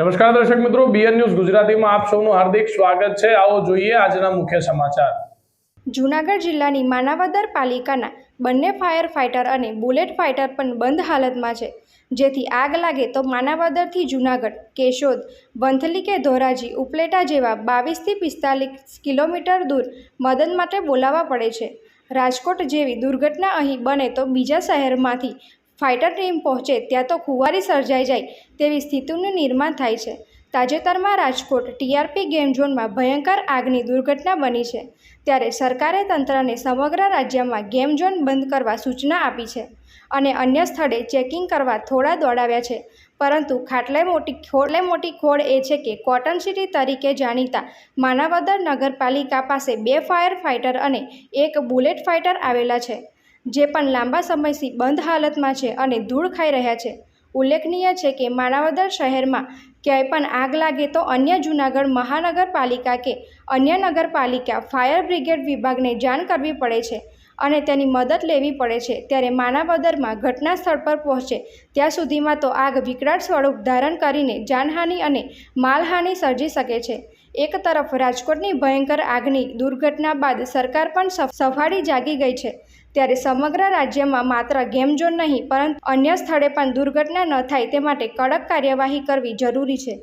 નમસ્કાર દર્શક મિત્રો બીએન ન્યૂઝ ગુજરાતીમાં આપ સૌનું હાર્દિક સ્વાગત છે. આવો જોઈએ આજના મુખ્ય સમાચાર. જૂનાગઢ જિલ્લાની માનાવદર પાલિકાના બંને ફાયર ફાઇટર અને બુલેટ ફાઇટર પણ બંધ હાલતમાં છે. જેથી આગ લાગે તો માનાવદરથી જૂનાગઢ, કેશોદ, વંથલી કે ધોરાજી, ઉપલેટા જેવા બાવીસથી પિસ્તાલીસ કિલોમીટર દૂર મદદ માટે બોલાવવા પડે છે. રાજકોટ જેવી દુર્ઘટના અહીં બને તો બીજા શહેરમાંથી ફાઇટર ટીમ પહોંચે ત્યાં તો ખુવારી સર્જાઈ જાય તેવી સ્થિતિનું નિર્માણ થાય છે. તાજેતરમાં રાજકોટ ટીઆરપી ગેમ ઝોનમાં ભયંકર આગની દુર્ઘટના બની છે. ત્યારે સરકારે તંત્રને સમગ્ર રાજ્યમાં ગેમ ઝોન બંધ કરવા સૂચના આપી છે અને અન્ય સ્થળે ચેકિંગ કરવા થોડા દોડાવ્યા છે. પરંતુ ખાટલે મોટી ખોટલે મોટી ખોડ એ છે કે કોટન સિટી તરીકે જાણીતા માનાવદર નગરપાલિકા પાસે બે ફાયર ફાઇટર અને એક બુલેટ ફાઇટર આવેલા છે. જે પણ લાંબા સમયથી બંધ હાલતમાં છે અને ધૂળ ખાઈ રહ્યા છે. ઉલ્લેખનીય છે કે માણાવદર શહેરમાં ક્યાંય પણ આગ લાગે તો અન્ય જૂનાગઢ મહાનગરપાલિકા કે અન્ય નગરપાલિકા ફાયર બ્રિગેડ વિભાગને જાણ કરવી પડે છે અને તેની મદદ લેવી પડે છે. ત્યારે માણાવદરમાં ઘટના સ્થળ પર પહોંચે ત્યાં સુધીમાં તો આગ વિકરાળ સ્વરૂપ ધારણ કરીને જાનહાનિ અને માલહાનિ સર્જી શકે છે. એક તરફ રાજકોટની ભયંકર આગની દુર્ઘટના બાદ સરકાર પણ સફ- સફાળી જાગી ગઈ છે. ત્યારે સમગ્ર રાજ્યમાં માત્ર ગેમ ઝોન નહીં, પરંતુ અન્ય સ્થળે પણ દુર્ઘટના ન થાય તે માટે કડક કાર્યવાહી કરવી જરૂરી છે.